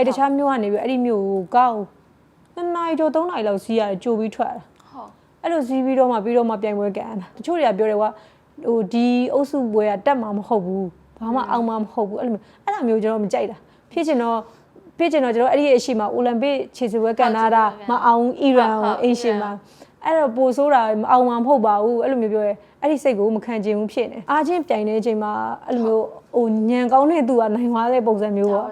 အဲ့တခြားမြို့ကနေပြီးအဲ့ဒီမြို့ကိုကောက်နှစ်နာရီကျော်သုံးနာရီလောက်စီးရတယ်ကြိုပြီးထွက်လာဟုတ်အဲ့လိုစီးပြီးတော့မှပြီးတော့မှပြိုင်ပွဲကန်တာတချို့တွေကပြောတယ်ကွာဟိုဒီအုပ်စုပွဲကတက်မှာမဟုတ်ဘူးဘာမှအောင်မှာမဟုတ်ဘူးအဲ့လိုမျိုးအဲ့လိုမျိုးကျွန်တော်မကြိုက်တာဖြစ်ချင်တော့ဖြစ်ချင်တော့ကျွန်တော်အဲ့ဒီအရှိမှာအိုလံပစ်ခြေစစ်ပွဲကန်နာတာမအောင်အီရန်ကိုအင်ရှင်မှာအဲ့တော့ပိုဆိုးတာမအောင်မှာမဟုတ်ပါဘူးအဲ့လိုမျိုးပြောရဲအဲ့ဒီစိတ်ကိုမခံချင်ဘူးဖြစ်နေအားချင်းပြိုင်နေတဲ့အချိန်မှာအဲ့လိုမျိုးဟိုညံကောင်းတဲ့သူကနိုင်သွားတဲ့ပုံစံမျိုးပေါ့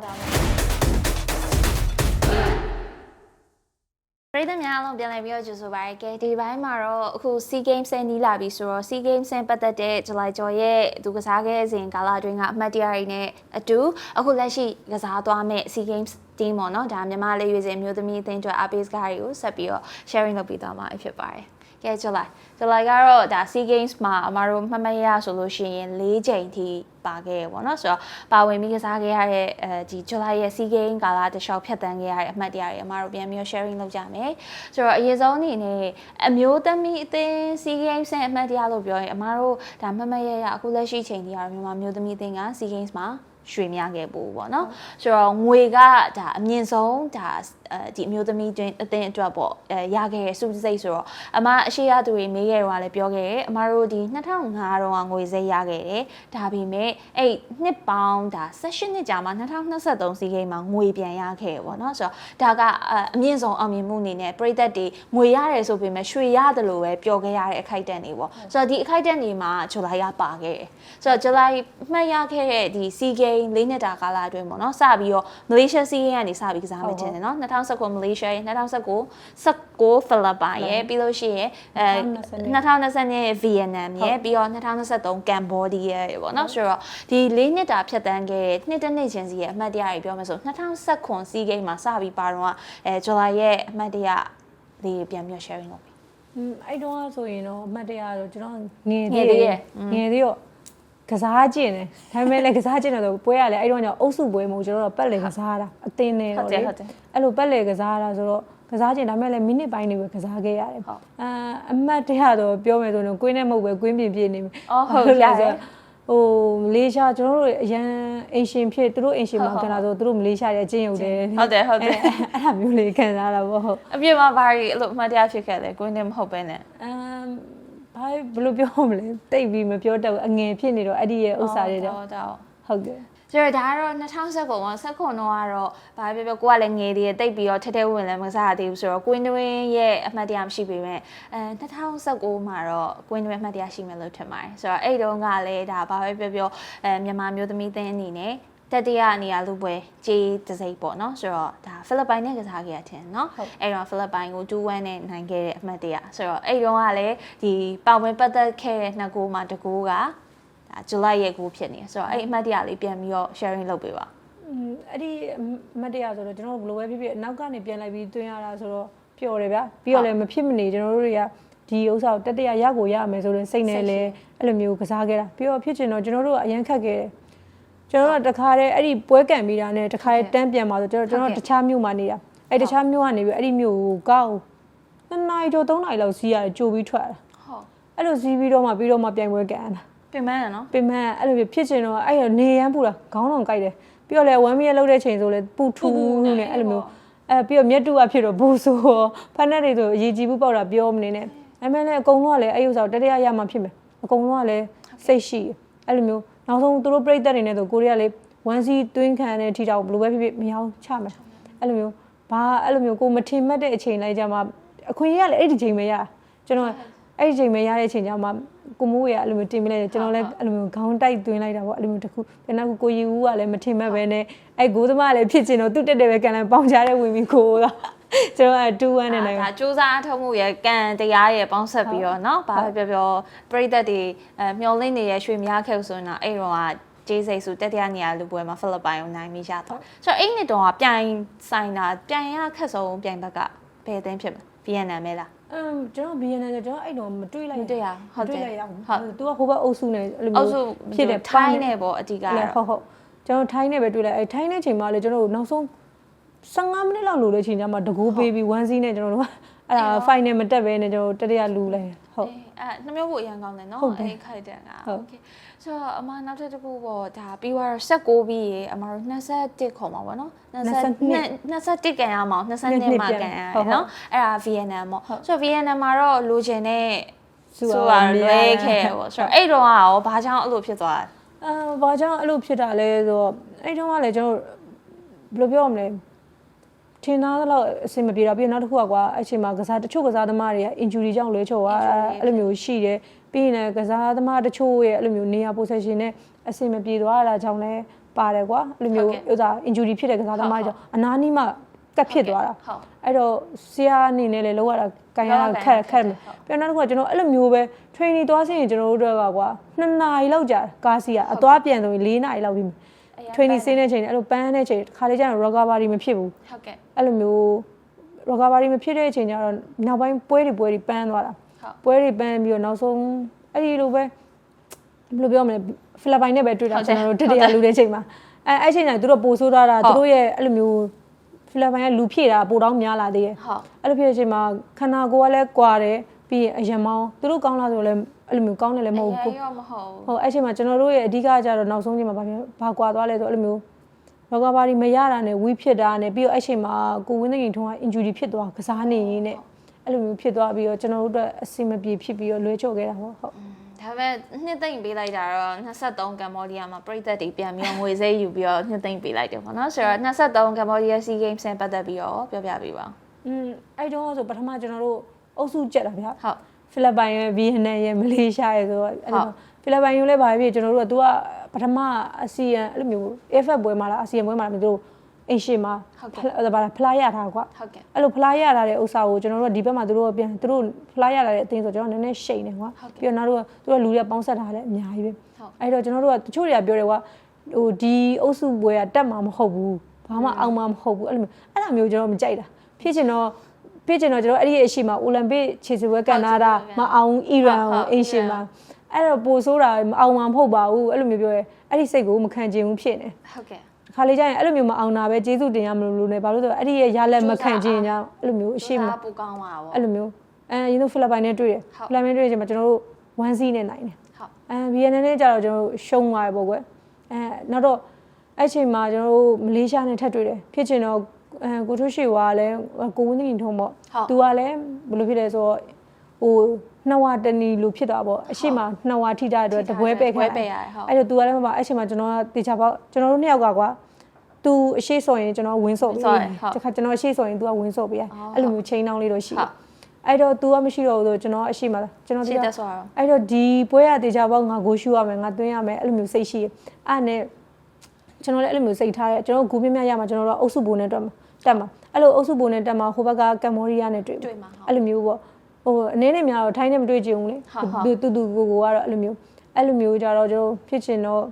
ပရိသတ်များအားလုံးပြန်လည်ပြီးတော့ကြိုဆိုပါရစေ။ဒီဘိုင်းမှာတော့အခု SEA Games ဆယ်နီးလာပြီဆိုတော့ SEA Games ဆင်ပတ်သက်တဲ့ July ကျော်ရဲ့သူကစားခဲ့စဉ်ကာလအတွင်းကအမှတ်တရတွေနဲ့အတူအခုလက်ရှိကစားသွားမဲ့ SEA Games team ပေါ့နော်ဒါမြန်မာလေးရွေးစင်မျိုးသမီးအသင်းအတွက်အားပေးစကားတွေကိုဆက်ပြီးတော့ sharing လုပ်ပြီးသွားမှာဖြစ်ပါတယ်။ ကဲ July July ကတော့ဒါ SEA Games မှာအမတို့မှတ်မှတ်ရဆိုလို့ရှိရင်၄ချိန်ထိပါခဲ့ရပေါ့နော်ဆိုတော့ပါဝင်ပြီးကစားခဲ့ရတဲ့အဲဒီ July ရဲ့ SEA Games ကာလတစ်လျှောက်ဖြတ်တန်းခဲ့ရတဲ့အမှတ်တရတွေအမတို့ပြန်ပြီး sharing လုပ်ကြမယ်ဆိုတော့အရင်ဆုံးအနေနဲ့အမျိုးသမီးအသင်း SEA Games ရဲ့အမှတ်တရလို့ပြောရင်အမတို့ဒါမှတ်မှတ်ရရအခုလက်ရှိချိန်ထိကတော့မြန်မာမျိုးသမီးအသင်းက SEA Games မှာရွှေမြခဲ့ပို့ပေါ့နော်ဆိုတော့ငွေကဒါအမြင့်ဆုံးဒါအဲ ဒီအမျိုးသမီးတွင်အသင်းအတွက်ပေါ့အဲရခဲ့တဲ့စုစည်းဆိုတော့အမအရှိရသူတွေမေးခဲ့တော့လည်းပြောခဲ့တယ်အမတို့ဒီ2005တော့ငွေစိတ်ရခဲ့တယ်ဒါပေမဲ့အဲ့နှစ်ပေါင်းဒါ16နှစ်ကြာမှ2023စီးကိန်းမှာငွေပြန်ရခဲ့တယ်ပေါ့နော်ဆိုတော့ဒါကအမြင့်ဆုံးအောင်မြင်မှုအနေနဲ့ပြည်သက်တွေငွေရတယ်ဆိုပေမဲ့ရွှေရတယ်လို့ပဲပြောခဲ့ရတဲ့အခိုက်အတန့်တွေပေါ့ဆိုတော့ဒီအခိုက်အတန့်တွေမှာဇူလိုင်ကပါခဲ့တယ်ဆိုတော့ဇူလိုင်မှတ်ရခဲ့တဲ့ဒီစီးကိန်းလေးနှစ်တာကာလအတွင်းပေါ့နော်စပြီးတော့မလေးရှားစီးကိန်းကနေစပြီးကစားမယ်ထင်တယ်နော်2019မလေးရှားရဲ့2019 19ဖိလစ်ပိုင်ရဲ့ပြီးလို့ရှိရင်အဲ2020ရဲ့ဗီယက်နမ်ရဲ့ပြီးတော့2023ကမ်ဘောဒီးယားရဲ့ပေါ့နော်ဆိုတော့ဒီလေးနှစ်တာဖြတ်တန်းခဲ့တဲ့နှစ်တစ်နှစ်ချင်းစီရဲ့အမှတ်တရတွေပြောမယ်ဆို2019စီးကိန်းမှာစပြီးပါတော့အဲဇူလိုင်ရဲ့အမှတ်တရလေးပြန်ပြီး sharing လုပ်ပြီอืมအဲ့တော့ဆိုရင်တော့အမှတ်တရတော့ကျွန်တော်ငယ်ငယ်သေးရဲ့ငယ်သေးတော့ ကစားကျင်တယ်ဒါပေမဲ့လည်းကစားကျင်တယ်ဆိုပွဲရလဲအဲ့တော့ညအုပ်စုပွဲမဟုတ်ကျွန်တော်တို့ပတ်လေကစားတာအတင်းနေဟုတ်တော့တလေယ်ဟုတ်တယ်အဲ့လိုပတ်လေကစားတာဆိုတော့ကစားကျင်ဒါပေမဲ့လည်းမိနစ်ပိုင်းတွေပဲကစားခဲ့ရတယ်ဟုတ်အာအမှတ်တရတော့ပြောမယ်ဆိုရင်ကွင်းနဲ့မဟုတ်ပဲကွင်းပြင်ပြည့်နေပြီအော်ဟုတ်လို့လဲရတယ်ဟိုမလေးရှားကျွန်တော်တို့အရန်အင်ရှင်ဖြစ်သူတို့အင်ရှင်မှာဟုတ်ကလာဆိုသူတို့မလေးရှားရဲ့အချင်းရုပ်တယ်ဟုတ်တယ်ဟုတ်တယ်အဲ့အဲ့ဒါမျိုးလေးခံစားတာပေါ့ဟုတ်အပြစ်မှာဘာကြီးအဲ့လိုအမှတ်တရဖြစ်ခဲ့လဲကိုင်းနေမဟုတ်ပဲနဲ့အမ် ဘာဘယ်လိုပြောမလဲတိတ်ပြီးမပြောတတ်ဘူးအငယ်ဖြစ်နေတော့အဲ့ဒီရဲ့ဥစ္စာတွေတော့ဟုတ်တော့ဟုတ်တယ်ဆိုတော့ဒါကတော့2019မှာဆက်ခွန်တော့ကတော့ဘာပဲပြောကိုကလည်းငယ်သေးတယ်တိတ်ပြီးတော့ထဲထဲဝင်လည်းမစားရသေးဘူးဆိုတော့ Queen Twin ရဲ့အမှတ်တရမရှိပေမဲ့အဲ2019မှာတော့ Queen Twin အမှတ်တရရှိမယ်လို့ထင်ပါတယ်ဆိုတော့အဲ့တုန်းကလည်းဒါဘာပဲပြောပြောအဲမြန်မာမျိုးသမီးသင်းအနေနဲ့ တတိယနေရာလူပွဲဂျေးတစိမ့်ပေါ့နော်ဆိုတော့ဒါဖိလစ်ပိုင်နဲ့ကစားခဲ့ရတဲ့နော်အဲ့တော့ဖိလစ်ပိုင်ကို2-1နဲ့နိုင်ခဲ့တဲ့အမှတ်တရဆိုတော့အဲ့တုန်းကလည်းဒီပါဝင်ပတ်သက်ခဲ့တဲ့နှစ်ကိုးမှာတစ်ကိုးကဒါဇူလိုင်ရဲ့ကိုဖြစ်နေဆိုတော့အဲ့အမှတ်တရလေးပြန်ပြီးတော့ sharing လုပ်ပေးပါอืมအဲ့ဒီအမတ်တရားဆိုတော့ကျွန်တော်တို့ဘယ်လိုပဲဖြစ်ဖြစ်အနောက်ကနေပြန်လိုက်ပြီးတွင်းရတာဆိုတော့ပျော်တယ်ဗျပြီးတော့လည်းမဖြစ်မနေကျွန်တော်တို့တွေကဒီဥစ္စာကိုတတရရကိုရမယ်ဆိုတော့စိတ်နဲ့လည်းအဲ့လိုမျိုးကစားခဲ့တာပြီးတော့ဖြစ်ချင်တော့ကျွန်တော်တို့ကအရန်ခက်ခဲ့တယ် ကျွန်တော်တို့ကတခါတည်းအဲ့ဒီပွဲကန်ပြီးတာနဲ့တခါတည်းတန်းပြန်มาဆိုကျွန်တော်ကျွန်တော်တခြားမြို့မှာနေတာအဲ့တခြားမြို့ကနေပြီးအဲ့ဒီမြို့ကိုကောက်နှစ်နာရီကျော်သုံးနာရီလောက်စီးရတယ်ကြိုပြီးထွက်လာဟုတ်အဲ့လိုစီးပြီးတော့မှပြီးတော့မှပြိုင်ပွဲကန်တာပြင်မရနော်ပင်မအဲ့လိုဖြစ်ချင်တော့အဲ့ရနေရမ်းပူတာခေါင်းတော်ကြိုက်တယ်ပြီးတော့လေဝမ်းမရလောက်တဲ့ချိန်ဆိုလဲပူထူးနဲ့အဲ့လိုမျိုးအဲပြီးတော့မြက်တူကဖြစ်တော့ဘူးဆိုဖက်နဲ့တွေဆိုအရေးကြီးဘူးပေါက်တာပြောမနေနဲ့အဲ့မဲ့လည်းအကုန်လုံးကလည်းအဲ့ဥစ္စာကိုတတိယရမှဖြစ်မယ်အကုန်လုံးကလည်းစိတ်ရှိအဲ့လိုမျိုး နောက်ဆုံးသူတို့ပြိတ္တတွေနဲ့ဆိုကိုရီးယားလေးဝမ်စီတွင်းခံတဲ့ထိတောက်ဘယ်လိုပဲဖြစ်ဖြစ်မရအောင်ချမယ်အဲ့လိုမျိုးဘာအဲ့လိုမျိုးကိုမထင်မှတ်တဲ့အချိန်လိုက်ကြမှာအခွင့်အရေးကလည်းအဲ့ဒီချိန်ပဲရကျွန်တော်အဲ့ဒီချိန်ပဲရတဲ့အချိန်ကျမှကိုမိုးရအဲ့လိုမျိုးတင်ပြလိုက်တယ်ကျွန်တော်လည်းအဲ့လိုမျိုးခေါင်းတိုက်သွင်းလိုက်တာပေါ့အဲ့လိုမျိုးတစ်ခုပြန်နောက်ကိုရီဦးကလည်းမထင်မှတ်ပဲနဲ့အဲ့ဂိုးသမားလည်းဖြစ်ချင်တော့သူ့တက်တယ်ပဲကန်လည်းပေါင်ချတဲ့ဝင်ပြီးကိုက ကျွန်တော်က2-1နဲ့နိုင် ဒါစူးစမ်းအထောက်မှုရဲ့ကံတရားရဲ့ပေါင်းဆက်ပြီးတော့เนาะဘာပဲပြောပြောပရိသတ်တွေအဲမျောလင့်နေတဲ့ရွှေမြားခဲ့ဆိုရင်တော့အဲ့တော့ကဂျေးစိတ်စုတတိယနေရာလူပွဲမှာဖိလစ်ပိုင်ကိုနိုင်ပြီးရတော့ဆိုတော့အဲ့နှစ်တော့ကပြိုင်ဆိုင်တာပြိုင်ရခက်ဆုံးပြိုင်ဘက်ကဘယ်အသင်းဖြစ်မလဲဗီယက်နမ်ပဲလား အမ်ကျွန်တော် BNN ဆိုကျွန်တော်အဲ့တော့မတွေးလိုက် မတွေ့ရဟုတ်တယ် တွေ့လိုက်ရအောင် ဟုတ် သူကဟိုဘက်အုပ်စုနဲ့အဲ့လို အော မျိုး က်စု ဖြစ်တယ် ထိုင်းနဲ့ပေါ့အတီးက အဲ့ တော့ ဟုတ်ဟုတ်ကျွန်တော်ထိုင်းနဲ့ပဲတွေ့လိုက်အဲ့ထိုင်းနဲ့ချိန်မှလည်းကျွန်တော်တို့နောက်ဆုံး 15မိနစ်လောက်လိုတဲ့ချိန်ကျမှတကူပေးပြီးဝမ်းစီးနဲ့ကျွန်တော်တို့ကအဲ့ဒါ final မတက်ပဲနဲ့ကျွန်တော်တို့တတရလူလိုက်ဟုတ်အဲ့နှမျိုးဖို့အရင်ကောင်းတယ်နော်အဲ့ခိုက်တယ်ကဟုတ်ကဲ့ဆိုတော့အမနောက်ထပ်တစ်ခုပေါ့ဒါပြီးွား16ပြီးရေအမတို့21ခေါ်မှာပေါ့နော်22 21ကန်ရမှာ22မှာကန်ရနော်အဲ့ဒါ VNM ပေါ့ဆိုတော့ VNM မှာတော့လိုချင်တဲ့ဆိုတာလွဲခဲ့ပေါ့ဆိုတော့အဲ့တော့ကရောဘာကြောင့်အဲ့လိုဖြစ်သွားလဲအာဘာကြောင့်အဲ့လိုဖြစ်တာလဲဆိုတော့အဲ့တော့ကလည်းကျွန်တော်ဘယ်လိုပြောရမလဲ ထင်သားတော့အဆင်မပြေတော့ပြီးတော့နောက်တစ်ခုကကွာအဲ့ချိန်မှာကစားတချို့ကစားသမားတွေက injury ကြောင့်လွဲချော်သွားတာအဲ့လိုမျိုးရှိတယ်ပြီးရင်လည်းကစားသမားတချို့ရဲ့အဲ့လိုမျိုးနေရာ possession နဲ့အဆင်မပြေသွားတာကြောင့်လည်းပါတယ်ကွာအဲ့လိုမျိုးဥစား injury ဖြစ်တဲ့ကစားသမားကြောင့်အနာနီးမှကတ်ဖြစ်သွားတာဟုတ်အဲ့တော့ဆရာအနေနဲ့လည်းလောက်ရတာကန်ရတာခက်ခက်မယ်ပြန်နောက်တစ်ခုကကျွန်တော်အဲ့လိုမျိုးပဲ training သွားစရင်ကျွန်တော်တို့တော့ကွာ2နာရီလောက်ကြာကားစီကအသွားပြန်ဆိုရင်4နာရီလောက်ပြီး training ဆင်းတဲ့ချိန်အဲ့လိုပန်းတဲ့ချိန်ခါလေးကျရင် recovery မဖြစ်ဘူးဟုတ်ကဲ့အဲ့လိုမျိုး recovery မဖြစ်တဲ့အချိန်ကျတော့နောက်ပိုင်းပွဲတွေပွဲတွေပန်းသွားတာဟုတ်ပွဲတွေပန်းပြီးတော့နောက်ဆုံးအဲ့ဒီလိုပဲဘယ်လိုပြောမလဲဖိလစ်ပိုင်နဲ့ပဲတွေ့တာဟုတ်တယ်ကျွန်တော်တို့တတိယလူတဲ့ချိန်မှာအဲအဲ့ချိန်ကျရင်သူတို့ပိုဆိုးထားတာဟုတ်သူတို့ရဲ့အဲ့လိုမျိုးဖိလစ်ပိုင်ကလူဖြည့်တာပိုတောင်းများလာသေးတယ်ဟုတ်အဲ့လိုဖြစ်တဲ့အချိန်မှာခန္ဓာကိုယ်ကလည်းကွာတယ်ပြီးရင်အယံမောင်းသူတို့ကောင်းလာဆိုလည်း အဲ့လိုမျိုးကောင်းတယ်လည်းမဟုတ်အဘူးရင်ရောမဟုတ်ဘူးဟိုအဲ့ချိန်မှာကျွန်တော်တို့ရဲ့အဓိကကျတော့နောက်ဆုံးချိန်မှာဘာဖြစ်ဘာကွာသွားလဲဆိုအဲ့လိုမျိုးရောဂါပါရီမရတာနဲ့ဝီးဖြစ်တာနဲ့ပြီးတော့အဲ့ချိန်မှာကိုဝင်းသိရင်ထုံးက injury ဖြစ်သွားကစားနေရင်းနဲ့အဲ့လိုမျိုးဖြစ်သွားပြီးတော့ကျွန်တော်တို့အတွက်အဆင်မပြေဖြစ်ပြီးတော့လွဲချော်ခဲ့တာပေါ့ဟုတ်ဒါပေမဲ့နှစ်သိမ့်ပေးလိုက်တာတော့23ကမ္ဘောဒီးယားမှာပြည်သက်တွေပြန်ပြီးတော့ငွေစိယူပြီးတော့နှစ်သိမ့်ပေးလိုက်တယ်ပေါ့နော်ဆိုတော့23ကမ္ဘောဒီးယား SEA Games နဲ့ပတ်သက်ပြီးတော့ပြောပြပေးပါဦးอืมအဲ့တော့ဆိုပထမကျွန်တော်တို့အုပ်စုကြက်တာဗျာဟုတ် ဖိလစ်ပိုင်ရဲ့ဗီယက်နမ်ရဲ့မလေးရှားရဲ့ဆိုတော့အဲ့ဟုလိုတ်ဖိလစ်ပိုင်ယူလဲပါပြီကျွန်တော်တို့က तू ကပထမအစီယံအဲ့လိုမျိုး AFF ပွဲမှာလားအစီယံပွဲမှာလားမသိဘူးအင်ရှင်မှာဟုတ်ကဲ့ဖလားဘာလဲဖလားရထားကွာဟုတ်ကဲ့အဲ့လိုဖလားရထားတဲ့ဥစ္စာကိုကျွန်တော်တို့ကဒီဘက်မှာသူတို့ကပြန်သူတို့ဖလားရထားတဲ့အသင်းဆိုကျွန်တော်နည်းနည်းရှိန်နေကွာဟုတ်ကဲ့ပြီးတော့နောက်တော့သူတို့ကလူတွေကပေါင်းဆက်ထားတယ်အများကြီးပဲဟုတ်အဲ့တော့ကျွန်တော်တို့ကတချို့တွေကပြောတယ်ကွာဟိုဒီအုပ်စုပွဲကတက်မှာမဟုတ်ဘူးဘာမှအောင်မှာမဟုတ်ဘူးအဲ့လိုမျိုးအဲ့လိုမျိုးကျွန်တော်မကြိုက်တာဖြစ်ချင်တော့ ဖြစ်ချင်တော့ကျွန်တော်အဲ့ဒီအရှိမှာအိုလံပစ်ခြေစစ်ပွဲကန်နာဒါမအောင်အီရန်ဟုတ်ဟုတ်ကိုအင်ရှင်မှာအဲ့တော့ပိုဆိုးတာမအောင်မှာမဟုတ်ပါဘူးအဲ့လိုမျိုးပြောရဲအဲ့ဒီစိတ်ကိုမခံချင်ဘူးဖြစ်နေဟုတ်ကဲ့ခါလေးကျရင်အဲ့လိုမျိုးမအောင်တာပဲကျေးဇူးတင်ရမလို့လို့ねဘာလို့လဲဆိုတော့အဲ့ဒီရဲ့ရလက်မခံချင်ကြအဲ့လိုမျိုးအရှိမစားပူကောင်းပါဗောအဲ့လိုမျိုးအဲရင်းတို့ဖိလစ်ပိုင်နဲ့တွေ့တယ်ဟုတ်ဖိလစ်ပိုင်နဲ့တွေ့တဲ့အချိန်မှာကျွန်တော်တို့1 C နဲ့နိုင်တယ်ဟုတ်အဲ VNN နဲ့ကြတော့ကျွန်တော်တို့ရှုံးသွားတယ်ပေါ့ကွယ်အဲနောက်တော့အဲ့ချိန်မှာကျွန်တော်တို့မလေးရှားနဲ့ထပ်တွေ့တယ်ဖြစ်ချင်တော့ အဲကိုထွရှိဝါကလည်းကိုဝင်းသိရင်ထုံးပေါ့ ဟုတ် သူကလည်းဘယ်လိုဖြစ်လဲဆိုတော့ဟိုနှစ်ဝတနီလိုဖြစ်သွားပေါ့အရှိမနှစ်ဝထိတာအတွက်တပွဲပဲ့ ပွဲ ခဲ့ ပဲ့ရတယ်ဟုတ် အဲ့တော့ तू ကလည်းမပါအဲ့ချိန်မှာကျွန်တော်ကတေချာပေါ့ကျွန်တော်တို့နှစ်ယောက်ကကွာ तू အရှိဆိုရင်ကျွန်တော်ဝင်းစော့ပေး ဆော့တယ်ဟုတ် တခါကျွန်တော်အရှိဆိုရင် तू ကဝင်းစော့ပေးရ အော် အဲ့လိုမျိုးချိန်နှောင်းလေးတော့ရှိ ဟု တယ် တ် အဲ့တော့ तू ကမရှိတော့ဘူးဆိုကျွန်တော်အရှိမှာကျွန်တော် ရှ တေ င်း ချာ သက်ဆိုတော့ အဲ့တော့ဒီပွဲရတေချာပေါ့ငါကိုရှူရမယ်ငါသွင်းရမယ်အဲ့လိုမျိုးစိတ်ရှိရအဲ့နဲ့ ကျွန်တော်လည်းအဲ့လိုမျိုးစိတ်ထားတယ်ကျွန်တော်ဂူပြင်းမြရမှာကျွန်တော်တို့အုပ်စုဘိုးနဲ့တက်မှာတက်မှာအဲ့လိုအုပ်စုဘိုးနဲ့တက်မှာဟိုဘက်ကကမ်ဘောဒီးယားနဲ့တွေ့တွေ့မှာဟုတ်အဲ့လိုမျိုးပေါ့ဟိုအနေနဲ့များတော့ထိုင်းနဲ့မတွေ့ကြဘူးလေဟုတ်ဟုတ်တူတူကိုကိုကတော့အဲ့လိုမျိုးအဲ့လိုမျိုးကြတော့ကျွန်တော်ဖြစ်ချင်တော့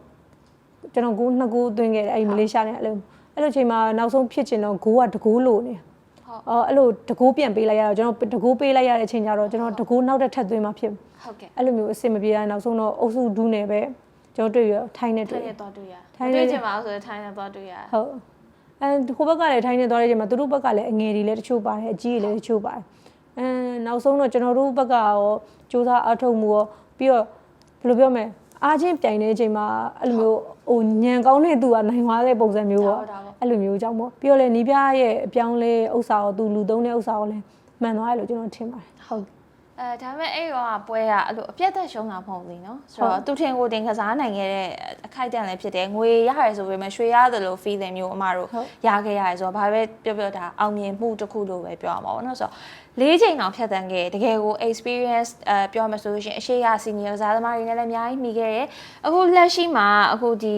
ကျွန်တော်ကိုနှစ်ကိုသွင်းခဲ့တယ်အဲ့ဒီမလေးရှားနဲ့အဲ့လိုအဲ့လိုချိန်မှာနောက်ဆုံးဖြစ်ချင်တော့ဂိုးကတကိုးလို့နေဟုတ်အော်အဲ့လိုတကိုးပြန်ပေးလိုက်ရတော့ကျွန်တော်တကိုးပေးလိုက်ရတဲ့အချိန်ကျတော့ကျွန်တော်တကိုးနောက်တစ်ထပ်သွင်းမှဖြစ်ဟုတ်ကဲ့အဲ့လိုမျိုးအဆင်မပြေတာနောက်ဆုံးတော့အုပ်စုဒူးနယ်ပဲ ကျွန်တော်တွေ့ရထိုင်းနဲ့ထိုတွေ့င်းရနဲ့တော့တွေ့ရထိုင်းနဲ့တွေ့ချင်ပါဆိုရင်ထိုင်းနဲ့တော့တွေ့ရဟုတ်အဲဟိုဘက်ကလည်းထိုင်းနဲ့သွားတဲ့ချိန်မှာသူတို့ဘက်ကလည်းအငယ်တွေလည်းတချို့ပါတယ်အကြီးတွေလည်းတချို့ပါတယ်အဲနောက်ဆုံးတော့ကျွန်တော်တို့ဘက်ကရောစူးစမ်းအထောက်မှုရောပြီးတော့ဘယ်လိုပြောမလဲအားချင်းပြိုင်တဲ့အချိန်မှာအဲ့လိုမျိုးဟိုညံကောင်းတဲ့သူကနိုင်သွားတဲ့ပုံစံမျိုးပေါ့ဒါပေါ့ဒါပေါ့အဲ့လိုမျိုးကြောင့်ပေါ့ပြီးတော့လည်းနီးပြရဲ့အပြောင်းလဲဥစ္စာရောသူလူသုံးတဲ့ဥစ္စာရောလည်းမှန်သွားတယ်လို့ကျွန်တော်ထင်ပါတယ်ဟုတ် အဲဒါပေမဲ့အဲ့ရောကပွဲကအဲ့လိုအပြတ်သက်ရှုံးတာမဟုတ်ဘူးနော်ဆိုတော့သူထင်ကိုတင်ကစားနိုင်ခဲ့တဲ့အခိုက်အတန့်လည်းဖြစ်တယ်ငွေရတယ်ဆိုပေမဲ့ရွှေရတယ်လို့ feeling မျိုးအမတို့ဟုတ်ရခဲ့ရတယ်ဆိုတော့ဘာပဲပြောပြောဒါအောင်မြင်မှုတစ်ခုလို့ပဲပြောရမှာပေါ့နော်ဆိုတော့လေးချိန်အောင်ဖြတ်တန်းခဲ့တကယ်ကို experience အဲပြောမှဆိုလို့ရှိရင်အရှိရ senior ကစားသမားတွေနဲ့လည်းအများကြီးမိခဲ့တယ်အခုလက်ရှိမှာအခုဒီ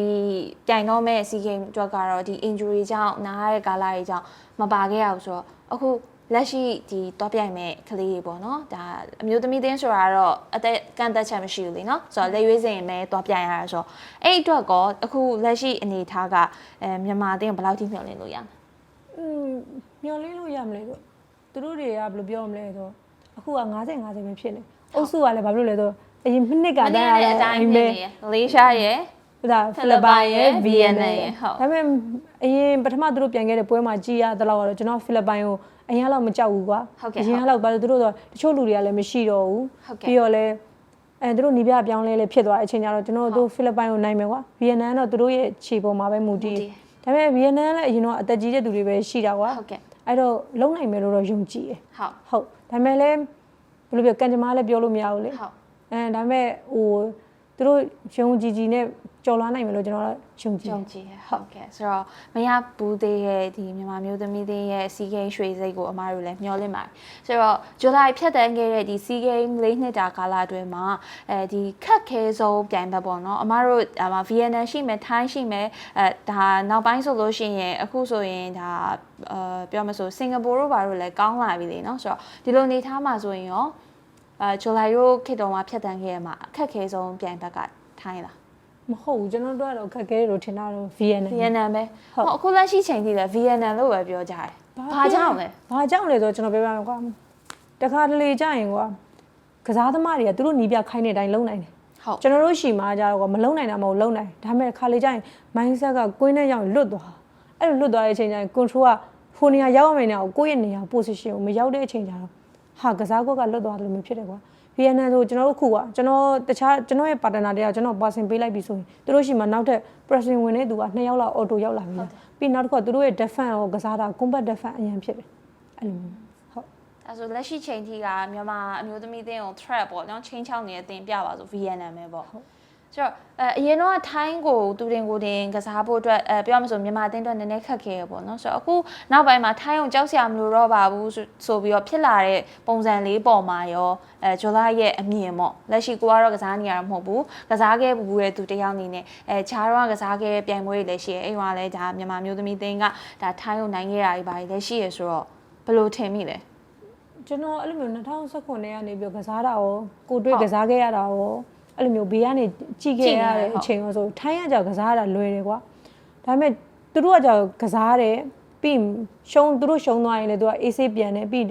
ပြိုင်တော့မဲ့ SEA game အတွက်ကတော့ဒီ injury ကြောင့်နားရတဲ့ကာလတွေကြောင့်မပါခဲ့ရဘူးဆိုတော့အခု လက်ရှိဒီတော့ပြိုင်မဲ့ကလေးတွေပေါ့နော်ဒါအမျိုးသမီးတင်းဆိုတာကတော့အသက်ကန့်သက်ချက်မရှိဘူးလीเนาะဆိုတော့လက်ရွေးစင်ပဲတော့ပြိုင်ရတာဆိုတော့အဲ့ဒီအတွက်ကောအခုလက်ရှိအနေအထားကအဲမြန်မာတင်းဘယ်လောက်ထိမျှော်လင့်လို့ရမလဲ อืมမျောလင်းလို့ရမလဲတော့သူတို့တွေကဘယ်လိုပြောမလဲဆိုအခုက90 50ပဲဖြစ်နေအုပ်စုကလည်းဘာဖြစ်လို့လဲဆိုအရင်မိနစ်ကတည်းက မနေ့ကအတိုင်းဖြစ်နေရမလေးရှားရယ် ဟိုဒါဖိလစ်ပိုင်ရဲ့ VNA VNA ရဲ့ဟုတ် ဒါပေမဲ့အရင်ပထမသူတို့ပြန်ခဲ့တဲ့ပွဲမှာကြည်ရတဲ့လောက်ကတော့ကျွန်တော်ဖိလစ်ပိုင်ကို အရင်ကတော့မကြောက်ဘူးကွာဟုတ်ကဲ့အရင်ကတော့ဘာလို့သူတို့ဆိုတချို့လူတွေကလည်းမရှိတော့ဘူးဟုတ်ကဲ့ပြီးတော့လည်းအဲသူတို့နီးပြပြောင်းလဲလဲဖြစ်သွားတဲ့အချိန်ကျတော့ကျွန်တော်တို့ဖိလစ်ပိုင်ကိုနိုင်မယ်ကွာဗီယက်နမ်ကတော့သူတို့ရဲ့ခြေပေါ်မှာပဲမူတည်မူတည်ဒါပေမဲ့ဗီယက်နမ်လည်းအရင်တော့အသက်ကြီးတဲ့သူတွေပဲရှိတာကွာဟုတ်ကဲ့အဲ့တော့လုံနိုင်မယ်လို့တော့ယုံကြည်တယ်ဟုတ်ဟုတ်ဒါပေမဲ့လည်းဘယ်လိုပြောကံကြမ္မာလည်းပြောလို့မရဘူးလေဟုတ်အဲဒါပေမဲ့ဟို သူတို့ယုံကြည်ကြည်နဲ့ကြော်လွှားနိုင်မယ်လို့ကျွန်တော်တို့ယုံကြည်ကြုံတယ်ကြည့်ရဟုတ်ကဲ့ဆိုတော့မရဘူးသေးရဲ့ဒီမြန်မာမျိုးသမီးတွေရဲ့စီဂိမ်းရွှေစိတ်ကိုအမားတို့လည်းမျှော်လင့်ပါတယ်ဆိုတော့ဇူလိုင်ဖြတ်တန်းခဲ့တဲ့ဒီစီဂိမ်းလေးနှစ်တာကာလအတွင်းမှာအဲဒီခက်ခဲဆုံးပြိုင်ဘက်ပေါ့နော်အမားတို့အမဗီယက်နမ်ရှိမယ်ထိုင်းရှိမယ်အဲဒါနောက်ပိုင်းဆိုလို့ရှိရင်အခုဆိုရင်ဒါအဲပြောမဆိုစင်ကာပူတို့ဘာတို့လည်းကောင်းလာပြီလေနော်ဆိုတော့ဒီလိုနေထားမှာဆိုရင်ရော အဲဇူလိုင်တို့ခေတ်တော်မှာဖြတ်တန်းခဲ့ရမှာအခက်ခဲဆုံးပြိုင်ဘက်ကထိုင်းလားမဟုတ်ဘူးကျွန်တော်တို့ကတော့ခက်ခဲလို့ထင်တာတော့ VN ဗီယက်နမ်ပဲဟုတ်ဟောအခုလက်ရှိချိန်ထိလည်းဗီယက်နမ်လို့ပဲပြောကြတယ်ဘာကြောင့်လဲဘာကြောင့်လဲဆိုတော့ကျွန်တော်ပြောပြမယ်ကွာတခါတလေကြာရင်ကွာကစားသမားတွေကသူတို့နီးပြခိုင်းတဲ့အတိုင်းလုံနိုင်တယ်ဟုတ်ကျွန်တော်တို့ရှိမှကြတော့ကွာမလုံနိုင်တာမဟုတ်လုံနိုင်ဒါပေမဲ့ခါလေကြာရင် mindset ကကိုင်းနဲ့ရောက်ရင်လွတ်သွားအဲ့လိုလွတ်သွားတဲ့အချိန်ကျရင် control ကဟိုနေရာရောက်ရမယ့်နေရာကိုကိုယ့်ရဲ့နေရာ position ကိုမရောက်တဲ့အချိန်ကျတော့ ဟာကစားကွက်ကလွတ်သွားတယ်လို့မျိုးဖြစ်တယ်ကွာ VNN ဆိုကျွန်တော်တို့ခုကကျွန်တော်တခြားကျွန်တော်ရဲ့ partner တွေကကျွန်တော် passing ပေးလိုက်ပြီဆိုရင်သူတို့ရှိမှနောက်ထပ် pressing ဝင်နေသူက2ယောက်လောက် auto ရောက်လာပြီလားပြီးနောက်တစ်ခါသူတို့ရဲ့ defense ရောကစားတာ combat defense အရင်ဖြစ်တယ်အဲ့လိုမျိုးဟုတ်အဲဆိုလက်ရှိချိန်ထိကမြန်မာအမျိုးသမီးတင်းကို threat ပေါ့နော်ချင်းချောင်းနေတဲ့အတင်ပြပါဆိုဗီယက်နမ်ပဲပေါ့ဆိုတော့ အဲအရင်တော့ထိုင်းကိုတူတင်ကိုတင်ကစားဖို့အတွက်အဲပြောရမဆိုမြန်မာအတင်းအတွက်နည်းနည်းခက်ခဲရပေါ့နော်ဆိုတော့အခုနောက်ပိုင်းမှာထိုင်းကိုကြောက်စရာမလိုတော့ပါဘူးဆိုဆိုပြီးတော့ဖြစ်လာတဲ့ပုံစံလေးပေါ်မှာရောအဲဂျူလိုင်ရဲ့အမြင်ပေါ့လက်ရှိကိုကတော့ကစားနေရတာမဟုတ်ဘူးကစားခဲ့ဘူးတဲ့သူတစ်ယောက်အနေနဲ့အဲခြားတော့ကစားခဲ့တဲ့ပြိုင်ပွဲတွေလည်းရှိရဲအိမ်မှာလည်းဒါမြန်မာမျိုးသမီးတင်းကဒါထိုင်းကိုနိုင်ခဲ့တာတွေပါလည်းရှိရဆိုတော့ဘယ်လိုထင်မိလဲကျွန်တော်အဲ့လိုမျိုး2019ခုနှစ်ကနေပြီးတော့ကစားတာရောကိုတွေ့ကစားခဲ့ရတာရော အဲ့လိုမျိုးဘေးကနေကြည့်ခဲ့ရတဲ့အချိန်ရောဆိုထိုင်းကကြောက်ကစားရတာလွယ်တယ်ကွာဒါပေမဲ့သူတို့ကကြောက်ကစားတယ်ပြီးရှုံးသူတို့ရှုံးသွားရင်လည်းသူကအေးဆေးပြန်တယ်ပြီး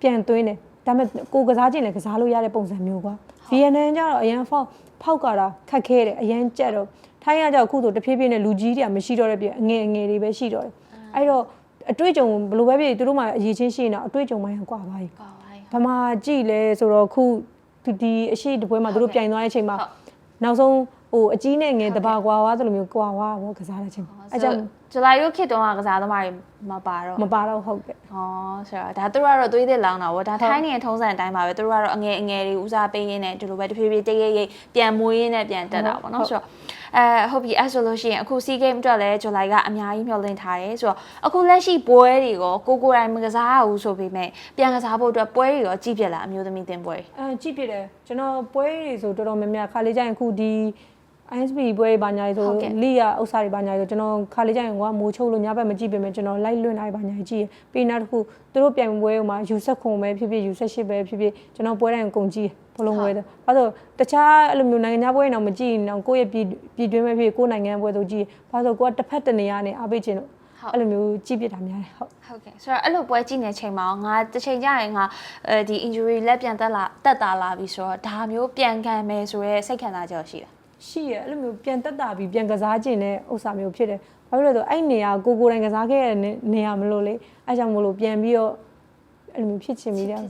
ပြန်သွင်းတယ်ဒါပေမဲ့ကိုကစားခြင်းလည်းကစားလို့ရတဲ့ပုံစံမျိုးကွာ VNN ကျတော့အရန်ဖောက်ဖောက်ကြတာခက်ခဲတယ်အရန်ကြက်တော့ထိုင်းကကြောက်အခုဆိုတဖြည်းဖြည်းနဲ့လူကြီးတွေကမရှိတော့တဲ့ပြအငယ်အငယ်တွေပဲရှိတော့တယ်အဲ့တော့အတွေ့အကြုံဘယ်လိုပဲဖြစ်ဖြစ်သူတို့မှအရေးချင်းရှိရင်တော့အတွေ့အကြုံမှန်ကွာပါပြီကောင်းပါရဲ့ဗမာကြည့်လဲဆိုတော့ခု ဒီဒီအရှိတပွဲမှာသူတို့ပြိုင်သွားတဲ့အချိန်မှာဟုတ်နောက်ဆုံးဟိုအကြီးနဲ့ငယ်တပါကွာွားသလိုမျိုးကွာွားပေါ့ကစားတဲ့အချိန်မှာအဲကြောင့်ဇူလိုင်ရုပ်ခေတ်တုန်းကကစားသမားတွေမပါတော့မပါတော့ဟုတ်ကဲ့ဟောဆိုတော့ဒါသူတို့ကတော့သွေးသစ်လောင်းတာဗောဒါထိုင်းနေတဲ့ထုံးစံအတိုင်းပါပဲသူတို့ကတော့အငယ်အငယ်တွေဦးစားပေးရင်းနဲ့ဒီလိုပဲတဖြည်းဖြည်းတရိပ်ရိပ်ပြန်မွေးရင်းနဲ့ပြန်တက်တာဗောနော်ဆိုတော့ အဲဟုတ်ပြီအဲဆိုလို့ရှိရင်အခု SEA Game အတွက်လည်းဇူလိုင်ကအများကြီးမျှော်လင့်ထားတယ်ဆိုတော့အခုလက်ရှိပွဲတွေကိုကိုကိုယ်တိုင်မကစားရဘူးဆိုပေမဲ့ပြန်ကစားဖို့အတွက်ပွဲတွေရောကြည့်ပြလာအမျိုးသမီးတင်ပွဲအဲကြည့်ပြတယ်ကျွန်တော်ပွဲတွေဆိုတော်တော်များများခါလေးကျရင်ခုဒီ ISB ပွဲတွေဘာညာတွေဆိုဟုတ်ကဲ့လိရဥစ္စာတွေဘာညာတွေဆိုကျွန်တော်ခါလေးကျရင်ကမိုးချုပ်လို့ညဘက်မကြည့်ပေမဲ့ကျွန်တော်လိုက်လွင့်လိုက်ဘာညာကြီးကြည့်ရပြီးနောက်တစ်ခုသူတို့ပြိုင်ပွဲဟိုမှာယူဆက်ခုံပဲဖြစ်ဖြစ်ယူဆက်ရှစ်ပဲဖြစ်ဖြစ်ကျွန်တော်ပွဲတိုင်းကုန်ကြည့်ဘလုံးပွဲတယ်အဲဆိုတခြားအဲ့လိုမျိုးနိုင်ငံခြားပွဲတွေတော့မကြည့်ရင်တော့ကိုယ့်ရဲ့ပြည်ပြည်တွင်းပဲဖြစ်ဖြစ်ကိုယ့်နိုင်ငံပွဲဆိုကြည့်ဘာလို့ကိုကတစ်ဖက်တစ်နေရာနဲ့အားပေးခြင်းလို့အဲ့လိုမျိုးကြည့်ပြတာများတယ်ဟုတ်ဟုတ်ကဲ့ဆိုတော့အဲ့လိုပွဲကြည့်နေချိန်မှာငါတစ်ချိန်ကြာရင်ငါအဲဒီ injury လက်ပြန်တက်လာတက်တာလာပြီဆိုတော့ဒါမျိုးပြန်ခံမယ်ဆိုရဲစိတ်ခံစားချက်ရှိတာ ရှိရအဲ့လိုမျိုးပြန်တက်တာပြီးပြန်ကစားခြင်းတဲ့ဥစ္စာမျိုးဖြစ်တယ်ဘာလို့လဲဆိုတော့အဲ့နေရာကိုကိုယ်တိုင်ကစားခဲ့ရတဲ့နေရာမလို့လေအဲ့ကြောင့်မလို့ပြန်ပြီးတော့အဲ့လိုမျိုးဖြစ်ချင်ပြီးတယ်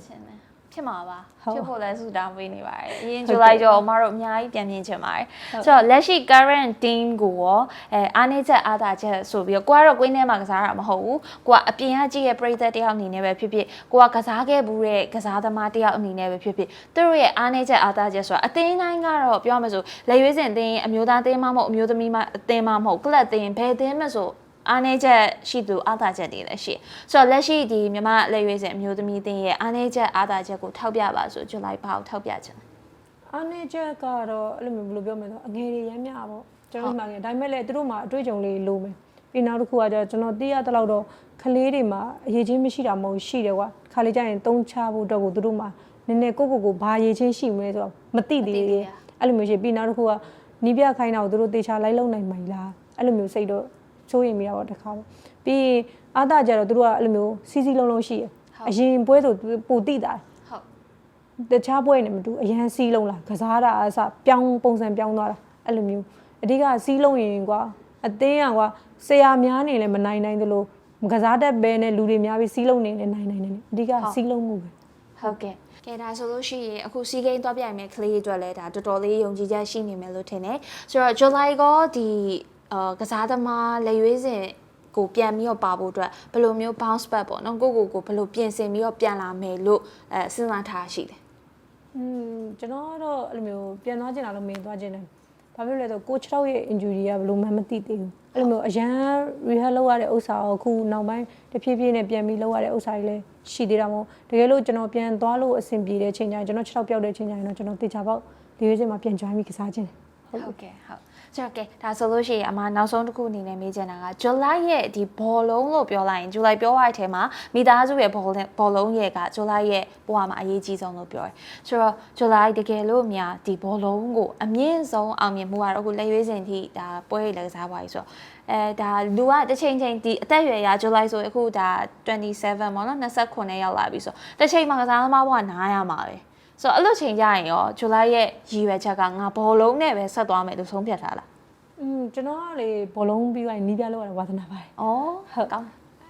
ဖြစ်ချင်တယ်ဖြစ်မှာပါဟုတ်ဖြစ်ဖို့လဲဆူတောင်းပေးနေပါတယ်အရင်ဟုတ်ဇူကဲ့လိုင်ကျော်အမတို့အများကြီးပြန်မြင်ချင်ပါတယ်ဆိုတော့လက်ရှိ current team ကိုရောအဲအားနေချက်အားသာချက်ဆိုပြီးတော့ကိုကတော့ကွင်းထဲမှာကစားတာမဟုတ်ဘူးကိုကအပြင်ကကြည့်ရဲ့ပရိသတ်တယောက်အနေနဲ့ပဲဖြစ်ဖြစ်ကိုကကစားခဲ့ဘူးတဲ့ကစားသမားတယောက်အနေနဲ့ပဲဖြစ်ဖြစ်သူတို့ရဲ့အားနေချက်အားသာချက်ဆိုတာအသင်းတိုင်းကတော့ပြောရမယ်ဆိုလက်ရွေးစင်အသင်းအမျိုးသားအသင်းမှမဟုတ်အမျိုးသမီးမှအသင်းမှမဟုတ်ကလပ်အသင်းဘယ်အသင်းမှဆို အားနေချက်ရှိသူအားသာချက်တွေလည်းရှိဆိုတော့လက်ရှိဒီမြမလက်ရွေးစင်အမျိုးသမီးအသင်းရဲ့အားနေချက်အားသာချက်ကိုထောက်ပြပါဆိုဇူလိုင်ဘာကိုထောက်ပြချင်လဲအားနေချက်ကတော့အဲ့လိုမျိုးဘယ်လိုပြောမလဲဆိုတော့အငယ်တွေရမ်းများပေါ့ကျွန်တော်ဒီမှာငယ်ဒါပေမဲ့လည်းသူတို့မှာအတွေ့အကြုံလေးလိုမယ်ပြီးနောက်တစ်ခုကကျတော့ကျွန်တော်သိရတဲ့လောက်တော့ကလေးတွေမှာအရေးချင်းမရှိတာမဟုတ်ရှိတယ်ကွာခါလေးကျရင်တုံးချဖို့အတွက်ကိုသူတို့မှာနည်းနည်းကိုကိုကိုဘာရေးချင်းရှိမလဲဆိုတော့မသိသေးဘူးအဲ့လိုမျိုးရှိပြီးနောက်တစ်ခုကနီးပြခိုင်းတာကိုသူတို့တေချာလိုက်လုံနိုင်မှာလားအဲ့လိုမျိုးစိတ်တော့ စိုးရင်မိတာပေါ့တစ်ခါပေါ့ပြီးအာသာကျတော့သူတို့ကအဲ့လိုမျိုးစီစီလုံးလုံးရှိရအရင်ပွဲဆိုပိုတိတာဟုတ်တခြားပွဲနဲ့မတူအရန်စီးလုံးလားကစားတာအစပြောင်းပုံစံပြောင်းသွားတာအဲ့လိုမျိုးအဓိကစီးလုံးရင်ကွာအသင်းကကွာဆရာများနေလည်းမနိုင်နိုင်သလိုမကစားတတ်ပဲနဲ့လူတွေများပြီးစီးလုံးနေနေနိုင်နိုင်နေအဓိကစီးလုံးမှုပဲဟုတ်ကဲ့ကဲဒါဆိုလို့ရှိရင်အခုစီဂိမ်းသွားပြိုင်မဲ့ကလေးတွေအတွက်လည်းဒါတော်တော်လေးယုံကြည်ချက်ရှိနေမယ်လို့ထင်တယ်ဆိုတော့ July ကဒီ အာကစားသမားလက်ရွေးစင်ကိုပြန်ပြီးတော့ပါဖို့အတွက်ဘယ်လိုမျိုး bounce back ပေါ့နော်ကိုကိုကိုဘယ်လိုပြင်ဆင်ပြီးတော့ပြန်လာမယ်လို့အဲစဉ်းစားထားရှိတယ်อืมကျွန်တော်ကတော့အဲ့လိုမျိုးပြန်သွားချင်တာလို့မင်းသွားချင်တယ်ဘာဖြစ်လို့လဲဆိုကို6ရဲ့ injury ကဘယ်လိုမှမသိသေးဘူးအဲ့လိုမျိုးအရန် rehab လုပ်ရတဲ့ဥစ္စာကိုအခုနောက်ပိုင်းတဖြည်းဖြည်းနဲ့ပြန်ပြီးလုပ်ရတဲ့ဥစ္စာတွေလည်းရှိသေးတာမို့တကယ်လို့ကျွန်တော်ပြန်သွားလို့အဆင်ပြေတဲ့ချိန်ကျရင်ကျွန်တော်6ပြောက်တဲ့ချိန်ကျရင်တော့ကျွန်တော်တေချာပေါက်ဒီရွေးချိန်မှာပြန် join ပြီးကစားခြင်းတယ်ဟုတ်ကဲ့ဟုတ် ဆိုတော့ကဲဒါဆိုလို့ရှိရင်အမနောက်ဆုံးတစ်ခုအနေနဲ့မေးချင်တာက July ရဲ့ဒီဘောလုံးလို့ပြောလိုက်ရင် July ပြောရတဲ့အထဲမှာမိသားစုရဲ့ဘောလုံးဘောလုံးရဲ့က July ရဲ့ဘဝမှာအရေးကြီးဆုံးလို့ပြောတယ်ဆိုတော့ July တကယ်လို့များဒီဘောလုံးကိုအမြင့်ဆုံးအောင်မြင်မှုကတော့အခုလက်ရွေးစင်ထိဒါပွဲရည်လည်းကစားပါပြီဆိုတော့အဲဒါလူကတစ်ချိန်ချိန်ဒီအသက်အရွယ်ရာ July ဆိုအခုဒါ27ပေါ့နော်29ရောက်လာပြီဆိုတော့တစ်ချိန်မှာကစားသမားဘဝနားရမှာပဲ ဆိုတော့အဲ့လိုချိန်ကြရင်ရော July ရဲ့ရည်ရွယ်ချက်ကငါဘောလုံးနဲ့ပဲဆက်သွားမယ်လို့ဆုံးဖြတ်ထားလားอืมကျွန်တော်ကလေဘောလုံးပြီးသွားရင်နီးပြလောက်ရတဲ့ဝါသနာပါတယ်။အော်ဟုတ်ကောင်း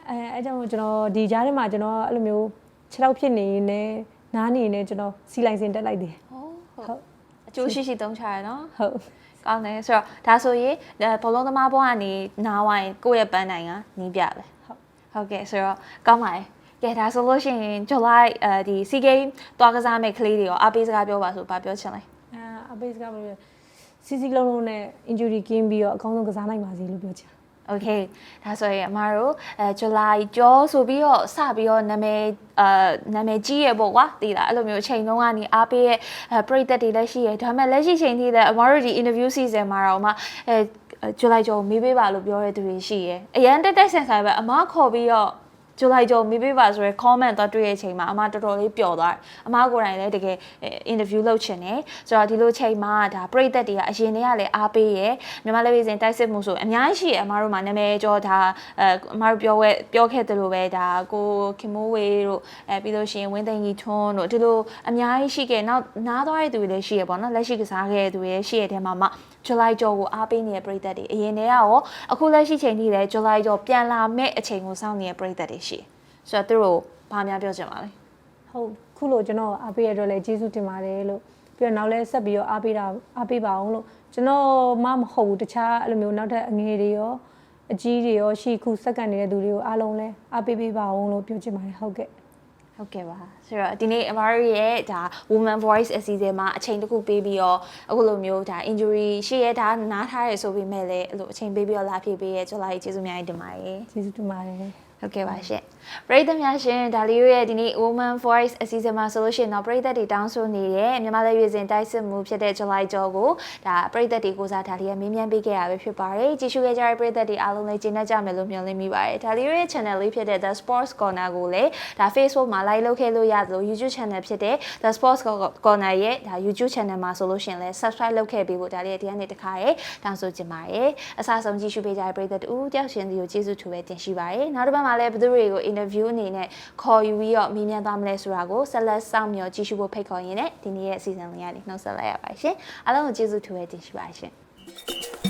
အဲအဲကြောင့်မို့ကျွန်တော်ဒီကြားထဲမှာကျွန်တော်အဲ့လိုမျိုး6လောက်ဖြစ်နေရင်လည်းနားနေရင်လည်းကျွန်တော်စီလိုက်စင်တက်လိုက်တယ်။ဟုတ်ဟုဟုတ်တ်အကျိုးရှိရှိသုံးချရနော်ဟုတ်။ကောင်းတယ်ဆိုတော့ဒါဆိုရင်ဘောလုံးသမားဘွားကနေနားဝိုင်းကိုယ့်ရဲ့ပန်းနိုင်ကနီးပြပဲဟုတ်။ဟုတ်ကဲ့ဆိုတော့ကောင်းပါတယ်။ ကဲဒါဆိုလို့ရှိရင် July အဲဒီ SEA Game သွားကစားမဲ့ကလေးတွေရောအားပေးစကားပြောပါဆိုဘာပြောချင်လဲအဲအပိတ်ကဘယ်လိုလဲစီစီလုံးလုံးနဲ့ injury ကင်းပြီးတော့အကောင်းဆုံးကစားနိုင်ပါစေလို့ပြောချင်။ Okay ဒါဆိုရင်အမတို့အဲ July ကျော်ဆိုပြီးတော့စပြီးတော့နာမည်အာနာမည်ကြီးရပေါ့ကွာသိလားအဲ့လိုမျိုးအချိန်လုံးကနေအားပေးရဲ့အဲပရိသတ်တွေလည်းရှိရဒါပေမဲ့လက်ရှိချိန်ထိလည်းအမတို့ဒီ interview season မှာတော့အမအဲဇူလိုင်ကျော်မေးပေးပါလို့ပြောတဲ့သူတွေရှိရအရန်တက်တက်ဆန်ဆန်ပဲအမခေါ်ပြီးတော့ ဇူလိုင်ကျော်မေးပေးပါဆိုရယ် comment တော့တွေ့တဲ့အချိန်မှာအမတော်တော်လေးပျော်သွားတယ်အမကိုယ်တိုင်လည်းတကယ် interview လုပ်ချင်တယ်ဆိုတော့ဒီလိုချိန်မှာဒါပရိသတ်တွေကအရင်တည်းကလည်းအားပေးရယ်မြန်မာလည်းပြည်စင်တိုက်စစ်မှုဆိုအများကြီးရှိရယ်အမတို့မှာနာမည်ကျော်ဒါအဲအမတို့ပြောခဲ့ပြောခဲ့သလိုပဲဒါကိုခင်မိုးဝေတို့အဲပြီးလို့ရှိရင်ဝင်းသိန်းကြီးထွန်းတို့ဒီလိုအများကြီးရှိခဲ့နောက်နားသွားတဲ့သူတွေလည်းရှိရယ်ပေါ့နော်လက်ရှိကစားခဲ့တဲ့သူတွေလည်းရှိရတဲ့မှာမှ July ကျော်ကိုအားပေးနေတဲ့ပရိသတ်တွေအရင်တည်းကရောအခုလက်ရှိချိန်ထိလည်း July ကျော်ပြန်လာမဲ့အချိန်ကိုစောင့်နေတဲ့ပရိသတ်တွေရှိတယ်ဆိုတော့သူတို့ဘာများပြောချင်ပါလဲဟုတ်ခုလိုကျွန်တော်အားပေးရတော့လည်းကျေးဇူးတင်ပါတယ်လို့ပြီးတော့နောက်လဲဆက်ပြီးတော့အားပေးတာအားပေးပါအောင်လို့ကျွန်တော်မှမဟုတ်ဘူးတခြားအဲ့လိုမျိုးနောက်ထပ်အငယ်တွေရောအကြီးတွေရောရှိခုစက္ကန့်နေတဲ့သူတွေကိုအားလုံးလဲအားပေးပေးပါအောင်လို့ပြောချင်ပါတယ်ဟုတ်ကဲ့ ဟုတ်ကဲ့ပါဆိုတော့ဒီနေ့အမတို့ရဲ့ဒါ Women Voice အစီအစဉ်မှာအချိန်တစ်ခုပေးပြီးတော့အခုလိုမျိုးဒါ injury ရှိရဲဒါနားထားရဆိုပေမဲ့လည်းအဲ့လိုအချိန်ပေးပြီးတော့လာဖြည့်ပေးရဲကြလာရေးကျေးဇူးများကြီးတင်ပါတယ်ကျေးဇူးတင်ပါတယ် ဟုတ်ကဲ့ပါရှင်ပရိသတ်များရှင်ဒါလီရဲ့ဒီနေ့ Women Voice အစီအစဉ်မှာဆိုလို့ရှိရင်တော့ပရိသတ်တွေတောင်းဆိုနေတဲ့မြန်မာလက်ရွေးစင်တိုက်စစ်မှုဖြစ်တဲ့ July ကျော်ကိုဒါပရိသတ်တွေကိုစားဒါလီရဲ့မေးမြန်းပေးခဲ့တာပဲဖြစ်ပါတယ်ကြည့်ရှုခဲ့ကြတဲ့ပရိသတ်တွေအားလုံးလည်းကျေနပ်ကြမယ်လို့မျှော်လင့်မိပါတယ်ဒါလီရဲ့ channel လေးဖြစ်တဲ့ The Sports Corner ကိုလည်းဒါ Facebook မှာ live လုပ်ခဲ့လို့ရသလို YouTube channel ဖြစ်တဲ့ The Sports Corner ရဲ့ဒါ YouTube channel မှာဆိုလို့ရှိရင်လည်း subscribe လုပ်ခဲ့ပြီးဖို့ဒါလေးရဲ့ဒီကနေ့တခါရဲတောင်းဆိုချင်ပါတယ်အစားဆုံးကြည့်ရှုပေးကြတဲ့ပရိသတ်တူတယောက်ရှင်စီကိုကျေးဇူးထူပဲတင်ရှိပါတယ်နောက်တစ်ပတ်မှာလည်းဘယ်သူတွေကို interview အနေနဲ့ခေါ်ယူပြီးတော့မေးမြန်းသွားမလဲဆိုတာကိုဆက်လက်စောင့်မျှော်ကြည့်ရှုဖို့ဖိတ်ခေါ်ရင်းနဲ့ဒီနေ့ရဲ့အစီအစဉ်လေးကနေနှုတ်ဆက်လိုက်ရပါတယ်ရှင်အားလုံးကိုကျေးဇူးထူပဲတင်ရှိပါတယ်ရှင်